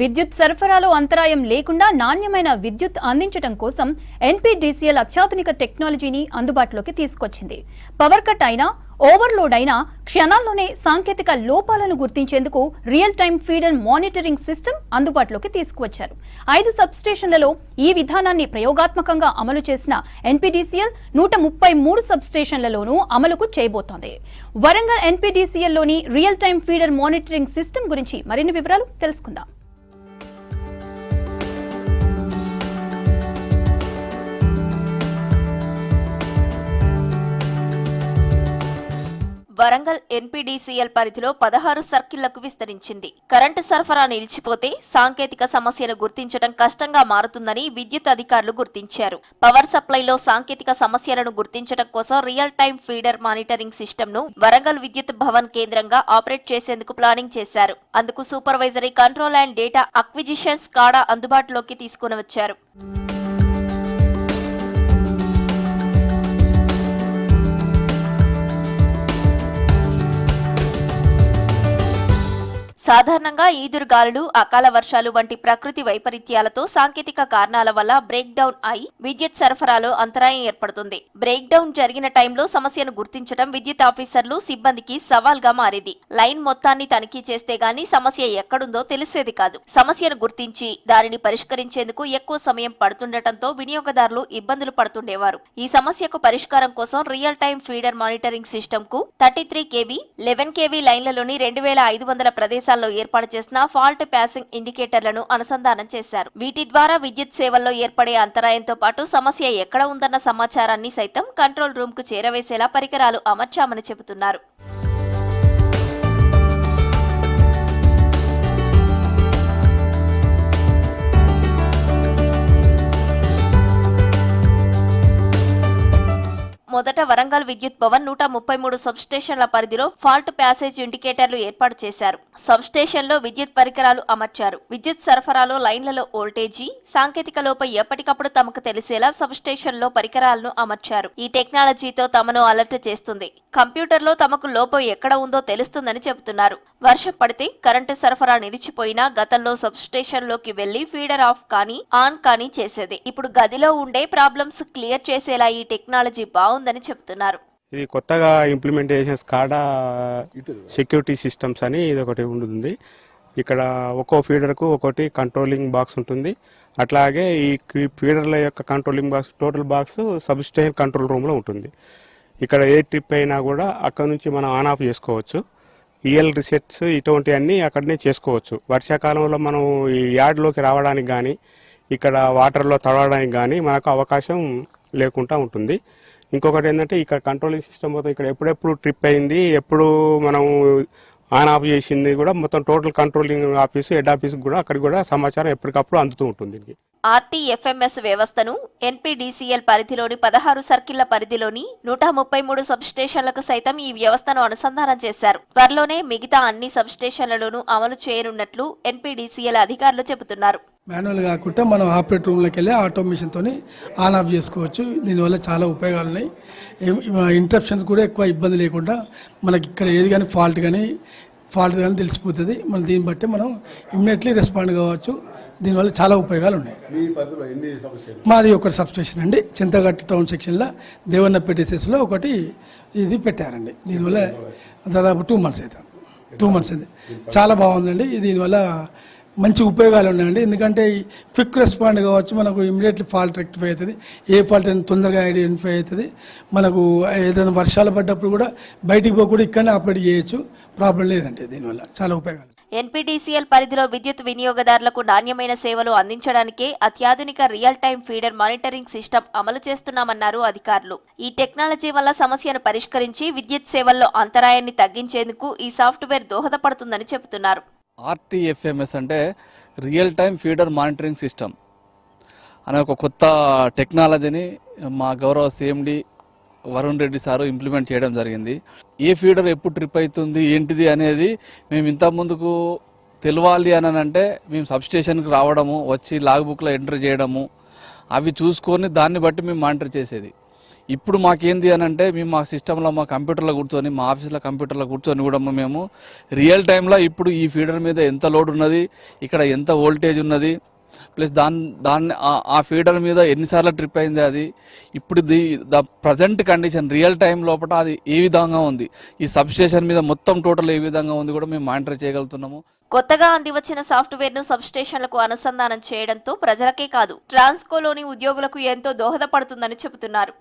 విద్యుత్ సరఫరాలో అంతరాయం లేకుండా నాణ్యమైన విద్యుత్ అందించడం కోసం ఎన్పీడీసీఎల్ అత్యాధునిక టెక్నాలజీని అందుబాటులోకి తీసుకొచ్చింది. పవర్ కట్ అయినా ఓవర్లోడ్ అయినా క్షణాల్లోనే సాంకేతిక లోపాలను గుర్తించేందుకు real time feeder monitoring system అందుబాటులోకి తీసుకువచ్చారు. ఐదు సబ్స్టేషన్లలో ఈ విధానాన్ని ప్రయోగాత్మకంగా అమలు చేసిన ఎన్పీడీసీఎల్ నూట ముప్పై మూడు సబ్స్టేషన్లలోనూ అమలుకు చేయబోతోంది. Warangal ఎన్పీడీసీఎల్లోని real time feeder monitoring system గురించి మరిన్ని వివరాలు తెలుసుకుందాం. వరంగల్ ఎన్పీడీసీఎల్ పరిధిలో పదహారు సర్కిళ్ళకు విస్తరించింది. కరెంటు సరఫరా నిలిచిపోతే సాంకేతిక సమస్యను గుర్తించడం కష్టంగా మారుతుందని విద్యుత్ అధికారులు గుర్తించారు. పవర్ సప్లైలో సాంకేతిక సమస్యలను గుర్తించడం కోసం రియల్ టైం ఫీడర్ మానిటరింగ్ సిస్టమ్ను వరంగల్ విద్యుత్ భవన్ కేంద్రంగా ఆపరేట్ చేసేందుకు ప్లానింగ్ చేశారు. అందుకు supervisory control and data acquisitions SCADA అందుబాటులోకి తీసుకుని వచ్చారు సాధారణంగా ఈదురుగాలులు అకాల వర్షాలు వంటి ప్రకృతి వైపరీత్యాలతో సాంకేతిక కారణాల వల్ల బ్రేక్ డౌన్ అయి విద్యుత్ సరఫరాలో అంతరాయం ఏర్పడుతుంది. బ్రేక్ డౌన్ జరిగిన టైంలో సమస్యను గుర్తించడం విద్యుత్ ఆఫీసర్లు సిబ్బందికి సవాల్గా మారింది. లైన్ మొత్తాన్ని తనిఖీ చేస్తే గాని సమస్య ఎక్కడుందో తెలిసేది కాదు. సమస్యను గుర్తించి దానిని పరిష్కరించేందుకు ఎక్కువ సమయం పడుతుండటంతో వినియోగదారులు ఇబ్బందులు పడుతుండేవారు. ఈ సమస్యకు పరిష్కారం కోసం రియల్ టైం ఫీడర్ మానిటరింగ్ సిస్టమ్కు thirty three K V eleven K V లైన్లలోని రెండు వేల ఐదు వందల ప్రాంతాల్లో ఏర్పాటు చేసిన ఫాల్ట్ ప్యాసింగ్ ఇండికేటర్లను అనుసంధానం చేశారు. వీటి ద్వారా విద్యుత్ సేవల్లో ఏర్పడే అంతరాయంతో పాటు సమస్య ఎక్కడ ఉందన్న సమాచారాన్ని సైతం కంట్రోల్ రూమ్కు చేరవేసేలా పరికరాలు అమర్చామని చెబుతున్నారు. మొదట వరంగల్ విద్యుత్ భవన్ నూట ముప్పై మూడు సబ్స్టేషన్ల పరిధిలో ఫాల్ట్ ప్యాసేజ్ ఇండికేటర్లు ఏర్పాటు చేశారు. సబ్స్టేషన్లో విద్యుత్ పరికరాలు అమర్చారు. విద్యుత్ సరఫరాలో లైన్లలో వోల్టేజీ సాంకేతిక లోపం ఎప్పటికప్పుడు తమకు తెలిసేలా సబ్స్టేషన్లో పరికరాలను అమర్చారు. ఈ టెక్నాలజీతో తమను అలర్ట్ చేస్తుంది. కంప్యూటర్లో తమకు లోపం ఎక్కడ ఉందో తెలుస్తుందని చెబుతున్నారు. వర్షం పడితే కరెంటు సరఫరా నిలిచిపోయినా గతంలో సబ్స్టేషన్లోకి వెళ్ళి ఫీడర్ ఆఫ్ కానీ ఆన్ కానీ చేసేది. ఇప్పుడు గదిలో ఉండే ప్రాబ్లమ్స్ క్లియర్ చేసేలా ఈ టెక్నాలజీ బాగుందని చెప్తున్నారు. ఇది కొత్తగా ఇంప్లిమెంట్ చేసిన స్కాడా సెక్యూరిటీ సిస్టమ్స్ అని ఇది ఒకటి ఉంటుంది ఇక్కడ ఒక్కో ఫీడర్కు ఒకటి కంట్రోలింగ్ బాక్స్ ఉంటుంది. అట్లాగే ఈ ఫీడర్ల యొక్క controlling box total box substation control రూమ్లో ఉంటుంది. ఇక్కడ ఏ ట్రిప్ అయినా కూడా అక్కడ నుంచి మనం ఆన్ ఆఫ్ చేసుకోవచ్చు. ఈఎల్ రిసెట్స్ ఇటువంటివన్నీ అక్కడనే చేసుకోవచ్చు. వర్షాకాలంలో మనం ఈ యార్డ్లోకి రావడానికి కానీ ఇక్కడ వాటర్లో తడవడానికి కానీ మనకు అవకాశం లేకుండా ఉంటుంది. ఇంకొకటి ఏంటంటే ఇక్కడ కంట్రోలింగ్ సిస్టమ్ మొత్తం ఇక్కడ ఎప్పుడెప్పుడు ట్రిప్ అయింది ఎప్పుడు మనం ఆన్ ఆఫ్ చేసింది కూడా మొత్తం total controlling office head office కూడా అక్కడికి కూడా సమాచారం ఎప్పటికప్పుడు అందుతూ ఉంటుంది దీనికి. ఆర్టీఎఫ్ఎంఎస్ వ్యవస్థను ఎన్పీడీసీఎల్ పరిధిలోని పదహారు సర్కిళ్ళ పరిధిలోని నూట ముప్పై మూడు సబ్స్టేషన్లకు సైతం ఈ వ్యవస్థను అనుసంధానం చేశారు. త్వరలోనే మిగతా అన్ని సబ్స్టేషన్లలోనూ అమలు చేయనున్నట్లు ఎన్పీడీసీఎల్ అధికారులు చెబుతున్నారు. మాన్యువల్ కాకుండా మనం ఆపరేట్ రూమ్లోకి వెళ్ళి ఆటోమేషన్తో ఆన్ ఆఫ్ చేసుకోవచ్చు. దీనివల్ల చాలా ఉపయోగాలు ఉన్నాయి ఇంటరప్షన్స్ కూడా ఎక్కువ ఇబ్బంది లేకుండా మనకి ఇక్కడ ఏది కానీ ఫాల్ట్ కానీ ఫాల్ట్ కానీ తెలిసిపోతుంది. మనం దీన్ని బట్టి మనం ఇమ్మీడియట్లీ రెస్పాండ్ కావచ్చు. దీనివల్ల చాలా ఉపయోగాలు ఉన్నాయి మాది ఒకటి సబ్స్టేషన్ అండి. చింతగట్టు టౌన్ సెక్షన్లో దేవన్నపేట ఎస్ఎస్లో ఒకటి ఇది పెట్టారండి. దీనివల్ల దాదాపు టూ మంత్స్ అవుతుంది టూ మంత్స్ అయింది చాలా బాగుందండి. దీనివల్ల మంచి ఉపయోగాలు ఉన్నాయండి ఎందుకంటే క్విక్ రెస్పాండ్ కావచ్చు మనకు ఇమీడియట్లీ ఫాల్ట్ రెక్టిఫై అవుతుంది. ఏ ఫాల్ట్ అయినా తొందరగా ఐడెంటిఫై అవుతుంది. మనకు ఏదైనా వర్షాలు పడ్డప్పుడు కూడా బయటికి పోకుండా ఇక్కడనే ఆపరేట్ చేయొచ్చు. ప్రాబ్లం లేదండి దీనివల్ల. చాలా ఉపయోగాలు. ఎన్పీటీసీఎల్ పరిధిలో విద్యుత్ వినియోగదారులకు నాణ్యమైన సేవలు అందించడానికే అత్యాధునిక real time feeder monitoring system అమలు చేస్తున్నామన్నారు అధికారులు. ఈ టెక్నాలజీ వల్ల సమస్యను పరిష్కరించి విద్యుత్ సేవల్లో అంతరాయాన్ని తగ్గించేందుకు ఈ సాఫ్ట్వేర్ దోహదపడుతుందని చెబుతున్నారు. R T F M S అంటే real time feeder monitoring system. అనే ఒక కొత్త టెక్నాలజీని మా గౌరవ C M D Varun Reddy sir implement చేయడం జరిగింది. ఏ ఫీడర్ ఎప్పుడు ట్రిప్ అవుతుంది ఏంటిది అనేది మేము ఇంత ముందుకు తెలవాలి అని అంటే మేము సబ్స్టేషన్కి రావడము వచ్చి లాగ్ బుక్లో ఎంటర్ చేయడము అవి చూసుకొని దాన్ని బట్టి మేము మానిటర్ చేసేది. ఇప్పుడు మాకేంది అని అంటే మేము మా సిస్టంలో మా కంప్యూటర్లో కూర్చొని మా ఆఫీస్లో కంప్యూటర్లో కూర్చొని కూడా మేము రియల్ టైంలో ఇప్పుడు ఈ ఫీడర్ మీద ఎంత లోడ్ ఉన్నది ఇక్కడ ఎంత వోల్టేజ్ ఉన్నది ప్లస్ దాని దాన్ని ఆ- ఫీడర్ మీద ఎన్నిసార్లు ట్రిప్ అయింది అది. ఇప్పుడు the the present condition real time లోపల అది ఏ విధంగా ఉంది? ఈ సబ్స్టేషన్ మీద మొత్తం టోటల్ ఏ విధంగా ఉంది కూడా మేము మానిటర్ చేయగలుగుతున్నాము. కొత్తగా అందివచ్చిన సాఫ్ట్వేర్ను సబ్స్టేషన్లకు అనుసంధానం చేయడంతో ప్రజలకే కాదు ట్రాన్స్కోలోని ఉద్యోగులకు ఎంతో దోహదపడుతుందని చెబుతున్నారు.